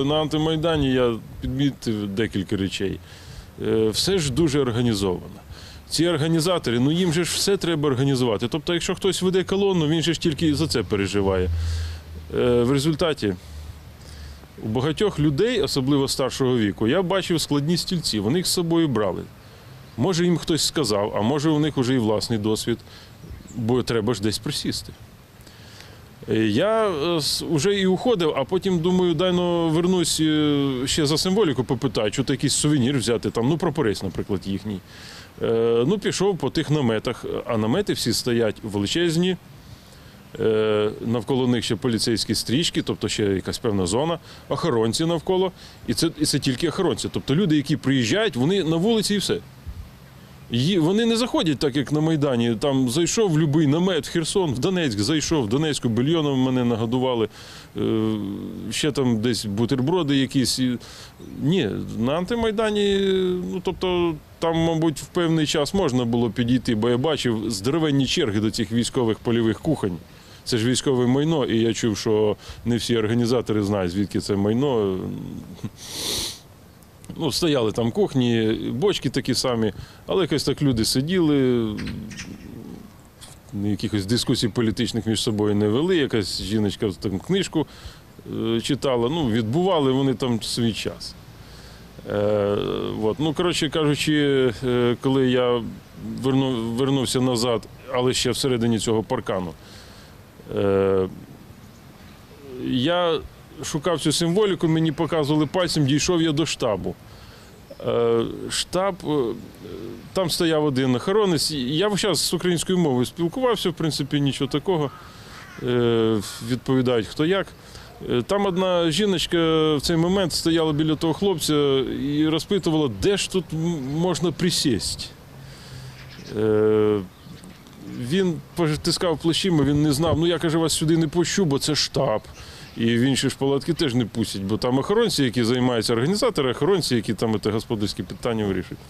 На антимайдані я підмітив декілька речей. Е, Все ж дуже організовано. Ці організатори, ну їм же ж все треба організувати. Тобто, якщо хтось веде колону, він же ж тільки за це переживає. Е, В результаті у багатьох людей, особливо старшого віку, я бачив складні стільці, вони їх з собою брали. Може, їм хтось сказав, а може у них вже і власний досвід, бо треба ж десь присісти. Е, Я вже і уходив, а потім думаю, дай ну вернусь е, ще за символіку попитаю, чи якийсь сувенір взяти, там, ну, прапорець, наприклад, їхній. Е, Ну, пішов по тих наметах, а намети всі стоять величезні. Е, Навколо них ще поліцейські стрічки, тобто ще якась певна зона, охоронці навколо. І це, і це тільки охоронці. Тобто люди, які приїжджають, вони на вулиці і все. Вони не заходять так, як на Майдані. Там зайшов будь-який намет Херсон, в Донецьк зайшов, в Донецьку бульйоном мене нагодували. Е, Ще там десь бутерброди якісь. Ні, на антимайдані, ну тобто, там, мабуть, в певний час можна було підійти, бо я бачив здоровенні черги до цих військових польових кухонь. Це ж військове майно, і я чув, що не всі організатори знають, звідки це майно. Ну, стояли там кухні, бочки такі самі, але якось так люди сиділи, якихось дискусій політичних між собою не вели. Якась жіночка там книжку е, читала. Ну, відбували вони там свій час. Е, от. Ну, коротше кажучи, е, коли я верну, вернувся назад, але ще всередині цього паркану, е, я шукав цю символіку, мені показували пальцем, дійшов я до штабу. Е, Штаб, е, там стояв один охоронець. Я час з українською мовою спілкувався, в принципі, нічого такого. Е, Відповідають хто як. Там одна жіночка в цей момент стояла біля того хлопця і розпитувала, де ж тут можна присісти. Він потискав плечима, він не знав. Ну я каже, вас сюди не пущу, бо це штаб. І в інші ж палатки теж не пустять, бо там охоронці, які займаються організатори, охоронці, які там це господарські питання вирішують.